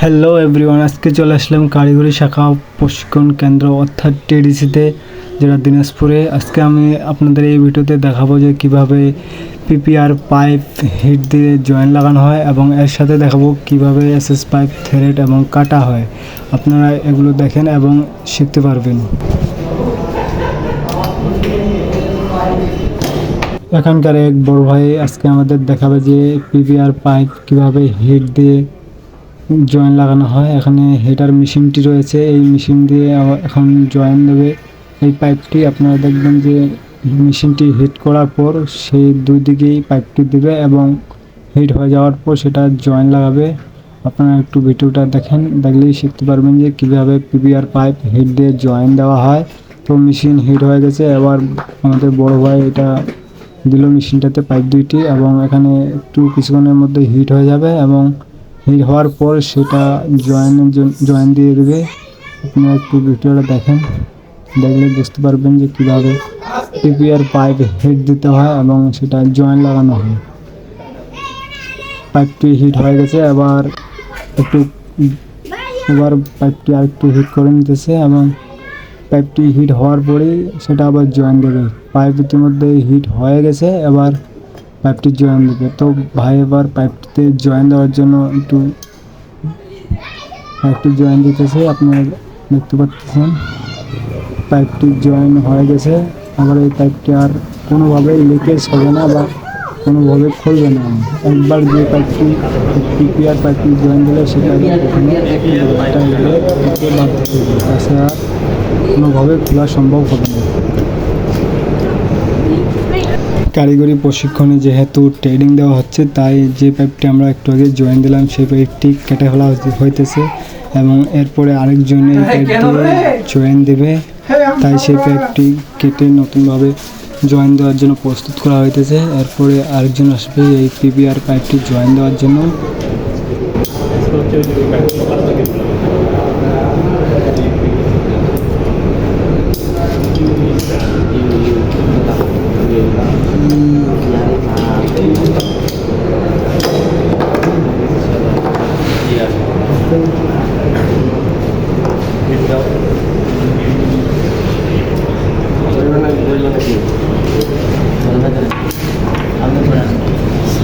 Hello everyone আজকে চলে আসলাম কারিগরি শাখা প্রশিক্ষণ কেন্দ্র অর্থাৎ টিডিসিতে, যেটা দিনাজপুরে। আজকে আমি আপনাদের এই ভিডিওতে দেখাবো যে কীভাবে পিপিআর পাইপ হিট দিয়ে জয়েন লাগানো হয় এবং এর সাথে দেখাবো কীভাবে এসএস পাইপ থ্রেড এবং কাটা হয়। আপনারা এগুলো দেখেন এবং শিখতে পারবেন। এখানকার এক বড় ভাই আজকে আমাদের দেখাবে যে পিপিআর পাইপ কীভাবে হিট দিয়ে জয়েন লাগানো হয়। এখানে হিটার মেশিনটি রয়েছে। এই মেশিন দিয়ে এখন জয়েন দেবে। এই পাইপটি আপনারা দেখবেন যে মেশিনটি হিট করার পর সেই দুই দিকেই পাইপটি দেবে এবং হিট হয়ে যাওয়ার পর সেটা জয়েন লাগাবে। আপনারা একটু ভিডিওটা দেখেন। দেখলেই শিখতে পারবেন যে কীভাবে পিপিআর পাইপ হিট দিয়ে জয়েন দেওয়া হয়। তো মেশিন হিট হয়ে গেছে। এবার আমাদের বড় ভাই এটা দিল মেশিনটাতে পাইপ দুইটি এবং এখানে একটু কিছুক্ষণের মধ্যে হিট হয়ে যাবে এবং হিট হওয়ার পর সেটা জন্য জয়েন দিয়ে দেবে। আপনারা একটু ভিডিওটা দেখেন। দেখলে বুঝতে পারবেন যে কীভাবে পিপিআর পাইপ হিট দিতে হয় এবং সেটা জয়েন লাগানো হয়। পাইপটি হিট হয়ে গেছে, এবার একটু, এবার পাইপটি আর একটু হিট করে নিতেছে এবং পাইপটি হিট হওয়ার পরেই সেটা আবার জয়েন দেবে। পাইপ ইতিমধ্যে হিট হয়ে গেছে, এবার পাইপটি জয়েন দেবে। তো ভাই এবার পাইপটিতে জয়েন দেওয়ার জন্য একটু পাইপটি জয়েন দিতেছে, আপনারা দেখতে পাচ্ছেন। পাইপটি জয়েন হয়ে গেছে। আবার এই পাইপটি আর কোনোভাবেই লিকেজ হবে না বা কোনোভাবে খুলবে না। একবার যে পাইপটি পিপিআর পাইপটি জয়েন দিলে সেটা তাছাড়া কোনোভাবে খোলা সম্ভব হবে না। কারিগরি প্রশিক্ষণে যেহেতু ট্রেনিং দেওয়া হচ্ছে তাই যে পাইপটি আমরা একটু আগে জয়েন দিলাম সেই পাইপটি কেটে ফেলা হইতেছে এবং এরপরে আরেকজন এই পাইপ দিয়ে জয়েন দেবে। তাই সেই পাইপটি কেটে নতুনভাবে জয়েন দেওয়ার জন্য প্রস্তুত করা হইতেছে। এরপরে আরেকজন আসবে এই পিপিআর পাইপটি জয়েন দেওয়ার জন্য।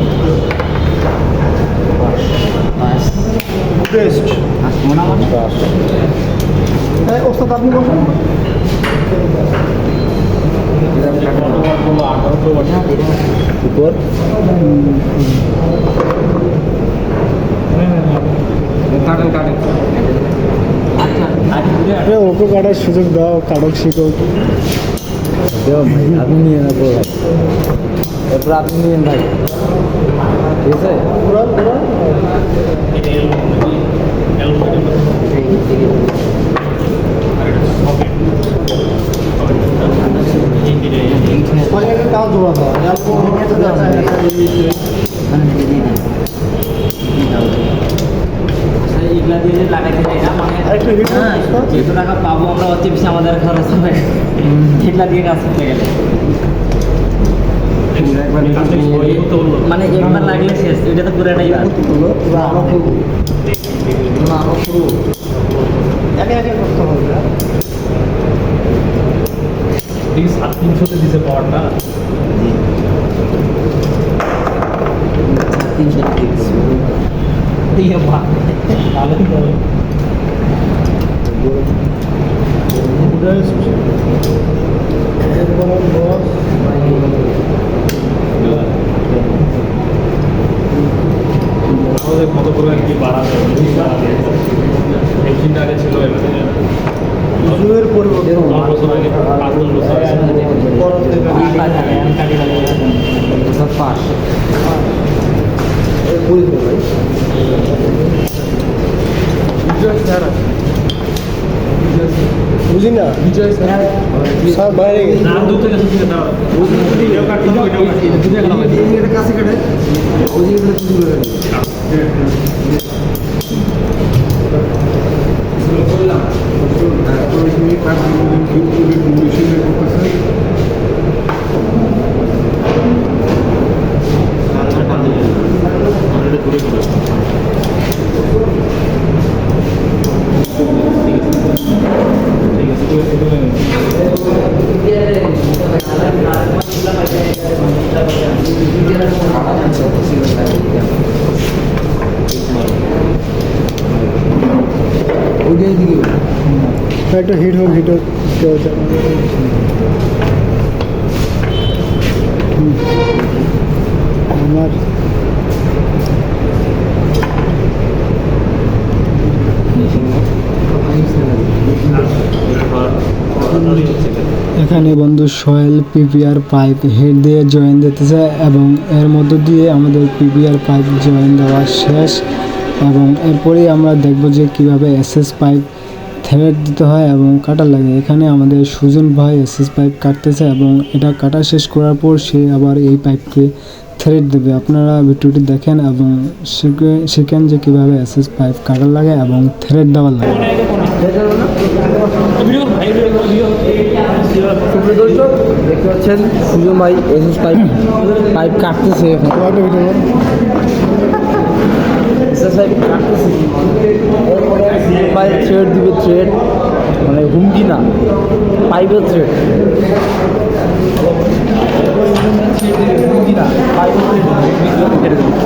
মিলাও বাস বেস্ট আসবো না মানে হ্যাঁ ওস্তাদ আপনি বসুন উপর এ, ওকে কাটার সুযোগ দাও কাটক শিখক আপনি নিয়ে নেন ভাই আপনি নিয়েন ভাই। ঠিক আছে? হ্যাঁ, যেহেতু টাকা পাবো আমরা অতি বেশি আমাদের খরচ হবে এগুলা দিয়ে কাজ করতে গেলে। মানে একবার লাগলে শেষ এটা তো পুরোটাই বাদ। না, আরও শুরু। একে একে করতে হবে সাত তিনশোতে দিছে পাওয়ারটা তিনশো। দিয়ে তাহলে কি আমাদের কত করে আর কি বাড়াবে একদিন আগে পরিবর্তন দশ বছর আগে পাঁচ বছর আগে পরিবর্তন ভাই বুঝি না স্যার বাইরে গেছে না ওইটাই দিকে একটা হিট হোক হিট হোক। আমার এখানে বন্ধু সয়েল পিপিআর পাইপ হেড দিয়ে জয়েন দিতেছে এবং এর মধ্য দিয়ে আমাদের পিপিআর পাইপ জয়েন দেওয়া শেষ এবং এরপরেই আমরা দেখব যে কীভাবে এসএস পাইপ থ্রেড দিতে হয় এবং কাটা লাগে। এখানে আমাদের সুজন ভাই এসএস পাইপ কাটতেছে এবং এটা কাটা শেষ করার পর সে আবার এই পাইপকে থ্রেড দেবে। আপনারা ভিডিওটি দেখেন এবং শিখে- শিখেন যে কীভাবে এসএস পাইপ কাটা লাগে এবং থ্রেড দেওয়া লাগে। দেখতে পাচ্ছেন সুজন ভাই এসএস পাইপ পাইপ কাটতেছে এখন। একটা করতেছি পাইপ থ্রেড দিবে থ্রেড মানে হুমকি না পাইবে থ্রেড পাইপের থ্রেড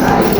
Thank